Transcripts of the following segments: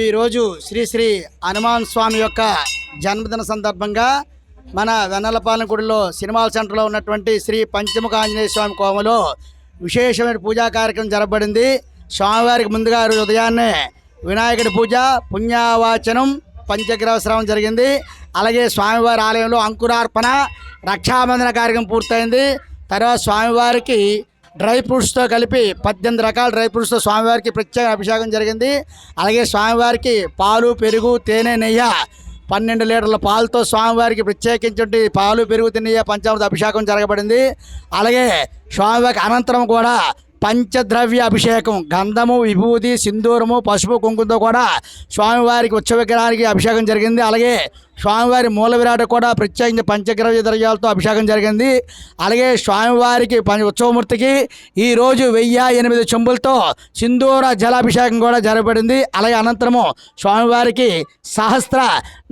ఈరోజు శ్రీ శ్రీ హనుమాన్ స్వామి యొక్క జన్మదిన సందర్భంగా మన వెన్నలపాలెం గుడిలో సెంటర్లో ఉన్నటువంటి శ్రీ పంచముఖ ఆంజనేయ స్వామి కోమలో విశేషమైన పూజా కార్యక్రమం జరపబడింది. స్వామివారికి ముందుగా ఉదయాన్నే వినాయకుడి పూజ పుణ్యవాచనం పంచగ్రహ శ్రవణం జరిగింది. అలాగే స్వామివారి ఆలయంలో అంకురార్పణ రక్షాబంధన కార్యక్రమం పూర్తయింది. తర్వాత స్వామివారికి డ్రై ఫ్రూట్స్తో కలిపి పద్దెనిమిది రకాల డ్రై ఫ్రూట్స్తో స్వామివారికి ప్రత్యేక అభిషేకం జరిగింది. అలాగే స్వామివారికి పాలు పెరుగు తేనె నెయ్యి పన్నెండు లీటర్ల పాలతో స్వామివారికి ప్రత్యేకించి పాలు పెరుగు తిన్నయ్య పంచామృత అభిషేకం జరగబడింది. అలాగే స్వామివారికి అనంతరం కూడా పంచద్రవ్య అభిషేకం గంధము విభూతి సింధూరము పసుపు కుంకుమతో కూడా స్వామివారికి ఉత్సవ విగ్రహానికి అభిషేకం జరిగింది. అలాగే స్వామివారి మూల విరాట కూడా ప్రత్యేకించి పంచగ్రవ్య ద్రవ్యాలతో అభిషేకం జరిగింది. అలాగే స్వామివారికి పంచ ఉత్సవమూర్తికి ఈరోజు వెయ్యి ఎనిమిది చెంబులతో సింధూర జలాభిషేకం కూడా జరగబడింది అలాగే అనంతరము స్వామివారికి సహస్ర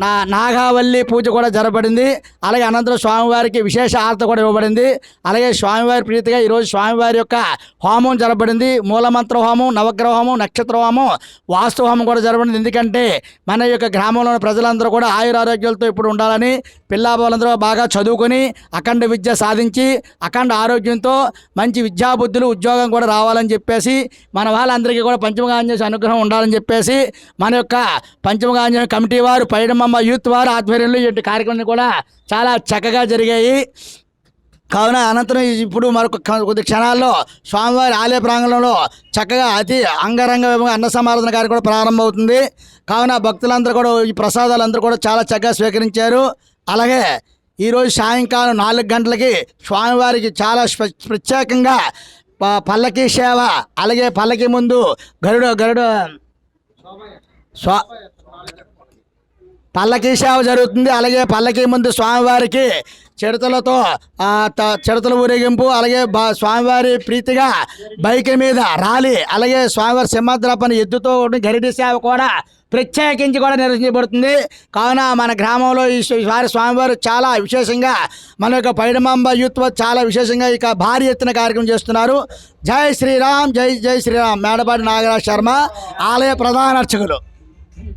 నా నాగావల్లి పూజ కూడా జరగబడింది అలాగే అనంతరం స్వామివారికి విశేష ఆర్త కూడా ఇవ్వబడింది. అలాగే స్వామివారి ప్రీతిగా ఈరోజు స్వామివారి యొక్క హోమం జరగబడింది మూలమంత్ర హోమం నవగ్రహ హోమం నక్షత్ర హోమం వాస్తు హోమం కూడా జరగబడింది ఎందుకంటే మన యొక్క గ్రామంలోని ప్రజలందరూ కూడా ఆరోగ్యాలతో ఇప్పుడు ఉండాలని పిల్లాబాలందరూ బాగా చదువుకొని అఖండ విద్య సాధించి అఖండ ఆరోగ్యంతో మంచి విద్యాబుద్ధులు ఉద్యోగం కూడా రావాలని చెప్పేసి మన వాళ్ళందరికీ కూడా పంచమగాంజనేయ అనుగ్రహం ఉండాలని చెప్పేసి మన యొక్క పంచమగాంజనేయ కమిటీ వారు పైడమమ్మ యూత్ వారు ఆధ్వర్యంలో ఇటువంటి కార్యక్రమాన్ని కూడా చాలా చక్కగా జరిగాయి. కావున అనంతరం ఇప్పుడు మరొక కొద్ది క్షణాల్లో స్వామివారి ఆలయ ప్రాంగణంలో చక్కగా అతి అంగరంగ అన్న సమారాధన కార్యక్రమం కూడా ప్రారంభమవుతుంది. కావున భక్తులందరూ కూడా ఈ ప్రసాదాలందరూ కూడా చాలా చక్కగా స్వీకరించారు. అలాగే ఈరోజు సాయంకాలం నాలుగు గంటలకి స్వామివారికి చాలా ప్రత్యేకంగా ప- పల్లకీ సేవ అలాగే పల్లకి ముందు గరుడు గరుడు స్వా పల్లకీ సేవ జరుగుతుంది. అలాగే పల్లకీ ముందు స్వామివారికి చిడతలతో ఆ, త- చిడతల ఊరేగింపు అలాగే బా స్వామివారి ప్రీతిగా బైక్ మీద ర్యాలీ అలాగే స్వామివారి సింహాద్రపని ఎద్దుతో గరిటి సేవ కూడా ప్రత్యేకించి కూడా నిర్వహించబడుతుంది. కావున మన గ్రామంలో ఈ వారి స్వామివారు చాలా విశేషంగా మన యొక్క పైడమాంబ యూత్ చాలా విశేషంగా ఇక భారీ ఎత్తున కార్యక్రమం చేస్తున్నారు. జై శ్రీరామ్ జై జై శ్రీరామ్. మేడపాటి నాగరాజ్ శర్మ ఆలయ ప్రధాన అర్చకులు.